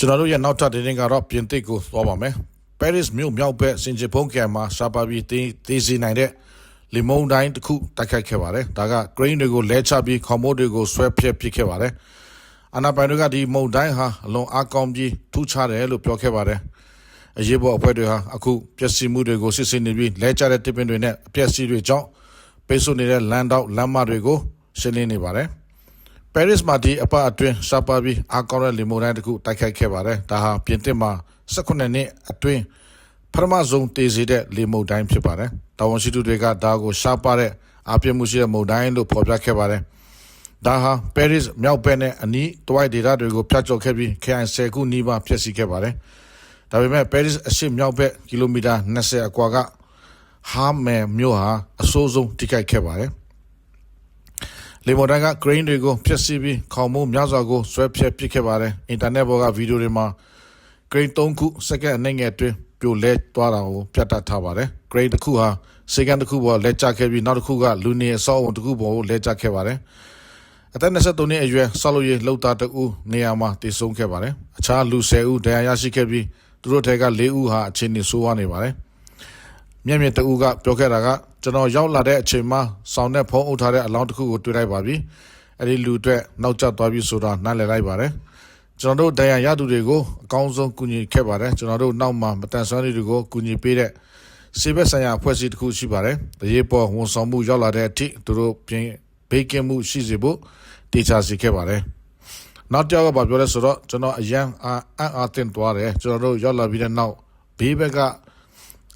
ကျွန်တော်တို့ရဲ့နောက်ထပ်တင်းကတော့ပြင်သစ်ကိုသွားပါမယ်။ Paris မြို့မြောက်ဘက်စင်ဂျီဖုန်ကန်မှာရှာပါပြီးတင်းသေးစီနိုင်တဲ့လီမုန်တိုင်းတစ်ခုတိုက်ခိုက်ခဲ့ပါတယ်။ဒါက grain တွေကိုလဲချပြီးခေါမိုးတွေကိုဆွဲဖျက်ပစ်ခဲ့ပါတယ်။အနာပိုင်တွေကဒီမုန်တိုင်းဟာအလွန်အားကောင်းပြီးထူးခြားတယ်လို့ပြောခဲ့ပါတယ်။အရေးပေါ်အဖွဲ့တွေဟာအခုပျက်စီးမှုတွေကိုစစ်ဆေးနေပြီးလဲကျတဲ့တစ်ပင်တွေနဲ့အပျက်စီးတွေကြောင့်ပိတ်ဆို့နေတဲ့လမ်းတောက်လမ်းမတွေကိုရှင်းလင်းနေပါတယ်။ ပဲရစ်မှာဒီအပအတွင်းရှာပါပြီးအာကောင်းတဲ့လီမိုတိုင်းတစ်ခုတိုက်ခိုက်ခဲ့ပါတယ်။ဒါဟာပြင်သစ်မှာ18နှစ်အတွင်းပထမဆုံးတည်စေတဲ့လီမိုတိုင်းဖြစ်ပါတယ်။တာဝန်ရှိသူတွေကဒါကိုရှာပါတဲ့အပြစ်မှုရှိတဲ့မုန်တိုင်းလို့ဖော်ပြခဲ့ပါတယ်။ဒါဟာပဲရစ်မြောက်ဘက်နဲ့အနီးတဝိုက်ဒေသတွေကိုဖျက်ချော်ခဲ့ပြီးခရိုင်10ခုနီးပါးဖျက်ဆီးခဲ့ပါတယ်။ဒါပေမဲ့ပဲရစ်အရှေ့မြောက်ဘက်ကီလိုမီတာ20အကွာကဟာမယ်မြို့ဟာအဆိုးဆုံးထိခိုက်ခဲ့ပါတယ်။ လေမော်တန်က grain တွေကိုဖျက်ဆီးပြီးခေါင်မိုးများစွာကိုဆွဲဖြက်ပစ်ခဲ့ပါတယ်။အင်တာနက်ပေါ်ကဗီဒီယိုတွေမှာ grain 3ခုစက္ကန့်အနည်းငယ်အတွင်းပြိုလဲသွားတာကိုပြသထားပါတယ်။ grain တစ်ခုဟာစက္ကန့်တစ်ခုပေါ်လဲကျခဲ့ပြီးနောက်တစ်ခုကလူနေအဆောက်အုံတစ်ခုပေါ်ကိုလဲကျခဲ့ပါတယ်။အသက်23နှစ်အရွယ်ဆောက်လုပ်ရေးလုပ်သားတဦးနေရာမှာတည်ဆုံခဲ့ပါတယ်။အခြားလူ10ဦးဒဏ်ရာရရှိခဲ့ပြီးသူတို့ထဲက4ဦးဟာအခြေအနေဆိုးဝါးနေပါတယ်။ မျက်မြင်တဦးကပြောခဲ့တာကကျွန်တော်ရောက်လာတဲ့အချိန်မှာစောင်းနဲ့ဖုံးအုပ်ထားတဲ့အလောင်းတစ်ခုကိုတွေ့လိုက်ပါပြီ။အဲ့ဒီလူအတွက်နောက်ကျသွားပြီဆိုတာနားလည်လိုက်ပါတယ်။ကျွန်တော်တို့ဒဏ်ရာရသူတွေကိုအကောင်းဆုံးကူညီခဲ့ပါတယ်။ကျွန်တော်တို့နောက်မှာမတန်ဆွမ်းတွေကိုကူညီပေးတဲ့စေဘက်ဆိုင်ရာအဖွဲ့အစည်းတစ်ခုရှိပါတယ်။တရေပေါ်ဝန်ဆောင်မှုရောက်လာတဲ့အထိသူတို့ပြင်ဘေးကင်းမှုရှိစေဖို့တေချာစီခဲ့ပါတယ်။နောက်တစ်ယောက်ကပြောလဲဆိုတော့ကျွန်တော်အရန်အာအံ့အားသင့်သွားတယ်ကျွန်တော်တို့ရောက်လာပြီးတဲ့နောက်ဘေးဘက်က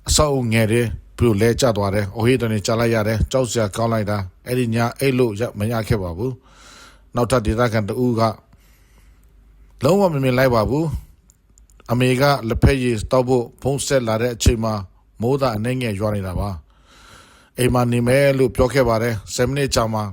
အဆောက်အုံငယ်တွေပြိုလဲကျသွားတယ်။အိုဟေးတန်နေကြားလိုက်ရတယ်။ကြောက်စရာကောင်းလိုက်တာ။အဲ့ဒီညအဲ့လို့ရမရခဲ့ပါဘူး။နောက်ထပ်ဒေသခံတဦးကလုံးဝမမြင်လိုက်ပါဘူး။အမေကလက်ဖက်ရည်တောက်ဖို့ဖုံးဆက်လာတဲ့အချိန်မှာမိုးသားအနေငယ်ရွာနေတာပါ။အိမ်မှာနေမယ်လို့ပြောခဲ့ပါတယ်။7မိနစ်ကြာမှာ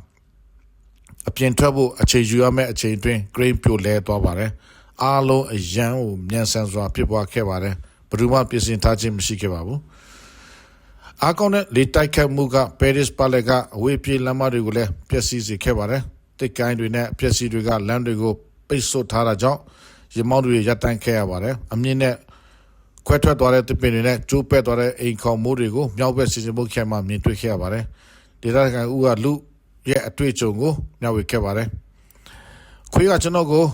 အပြင်ထွက်ဖို့အချိန်ယူရမယ့်အချိန်အတွင်း grain ပြိုလဲသွားပါတယ်။အားလုံးအရန်ကိုမြန်ဆန်စွာဖြစ်ပွားခဲ့ပါတယ်။ ဘယ်သူမှပြင်ဆင်ထားခြင်းမရှိခဲ့ပါဘူး။အားကောင်းတဲ့လေတိုက်ခတ်မှုကပဲရစ်ပါလက်ကအဝေးပြေးလမ်းမတွေကိုလည်းပျက်စီးစေခဲ့ပါတယ်။တစ်ကိုင်းတွေနဲ့ပျက်စီးတွေကလမ်းတွေကိုပိတ်ဆို့ထားတာကြောင့်ရမောင်းတွေရပ်တန့်ခဲ့ရပါတယ်။အမြင့်နဲ့ခွဲထွက်သွားတဲ့တစ်ပင်တွေနဲ့ကျိုးပဲ့သွားတဲ့အိမ်ခေါင်မိုးတွေကိုမြောက်ဘက်စီစဉ်ဖို့ခဲမှမြင်တွေ့ခဲ့ရပါတယ်။ဒေသခံဦးကလူရဲ့အတွေ့အကြုံကိုမျှဝေခဲ့ပါတယ်။ခွေးကကျွန်တော်ကို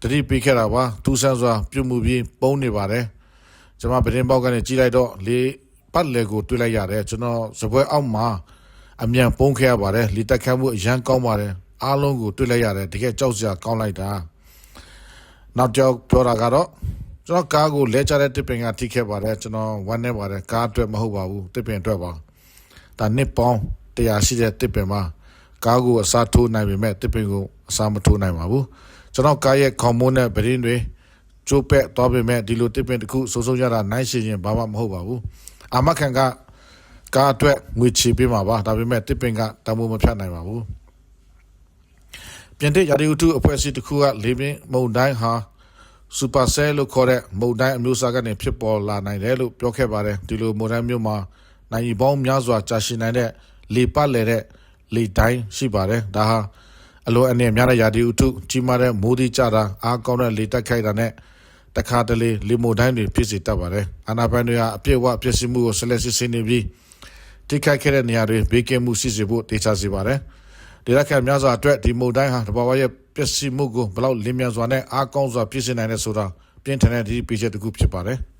တတိပေးခဲ့တာပါ။သူဆန်းစွာပြုတ်မှုပြီးပုံနေပါတယ်။ ကျွန်မပရင်ပေါက်ကနေကြည့်လိုက်တော့လေပတ်လေကိုတွေ့လိုက်ရတယ်ကျွန်တော်စပွဲအောက်မှာအမြန်ပုံခဲ့ရပါတယ်လီတက်ခတ်မှုအရန်ကောင်းပါတယ်အားလုံးကိုတွေ့လိုက်ရတယ်တကယ်ကြောက်စရာကောင်းလိုက်တာနောက်ကြောက်ပြောတာကတော့ကျွန်တော်ကားကိုလဲချတဲ့တစ်ပင်ကထိခဲ့ပါတယ်ကျွန်တော်ဝမ်းနေပါတယ်ကားအတွက်မဟုတ်ပါဘူးတစ်ပင်အတွက်ပါဒါနှစ်ပေါင်းတရားရှိတဲ့တစ်ပင်မှာကားကိုအစားထိုးနိုင်ပေမဲ့တစ်ပင်ကိုအစားမထိုးနိုင်ပါဘူးကျွန်တော်ကားရဲ့ခေါင်းမိုးနဲ့ဗရင်တွေ ကျိုးပဲ့သွားပေမဲ့ဒီလိုတစ်ပင်တစ်ခုစိုးစိုးရတာနိုင်ရှိရင်ဘာမှမဟုတ်ပါဘူးအာမခံကကားအတွက်ငွေချေပေးမှာပါဒါပေမဲ့တစ်ပင်ကတမိုးမဖြတ်နိုင်ပါဘူးပြင်သစ်ရာဒီဥတုအဖွဲ့အစည်းတစ်ခုကလေပင်မုန်တိုင်းဟာစူပါဆဲလို့ခေါ်တဲ့မုန်တိုင်းအမျိုးအစားကနေဖြစ်ပေါ်လာနိုင်တယ်လို့ပြောခဲ့ပါတယ်ဒီလိုမုန်တိုင်းမျိုးမှာနိုင်ပေါင်းများစွာကြာရှည်နိုင်တဲ့လေပတ်လေတဲ့လေတိုင်းရှိပါတယ်ဒါဟာ အလိုအနေများတဲ့ရာဒီဥတုကြီးမားတဲ့မိုးတိကျတာအားကောင်းတဲ့လေတက်ခိုက်တာနဲ့တခါတလေလီမိုတိုင်းတွေဖြစ်စေတတ်ပါတယ်။အာနာပိုင်တွေဟာအပြည့်အဝပြည့်စုံမှုကိုဆက်လက်စစ်ဆေးနေပြီးတိခိုက်ခဲ့တဲ့နေရာတွေဘေးကင်းမှုရှိစေဖို့တေချာစေပါတယ်။ဒေသခံများစွာအတွက်ဒီမိုတိုင်းဟာတဘာဝရဲ့ပျက်စီးမှုကိုဘလောက်လင်းမြန်စွာနဲ့အားကောင်းစွာပြည့်စုံနိုင်တဲ့ဆိုတာပြင်းထန်တဲ့ဒီပြည့်ချက်တစ်ခုဖြစ်ပါတယ်။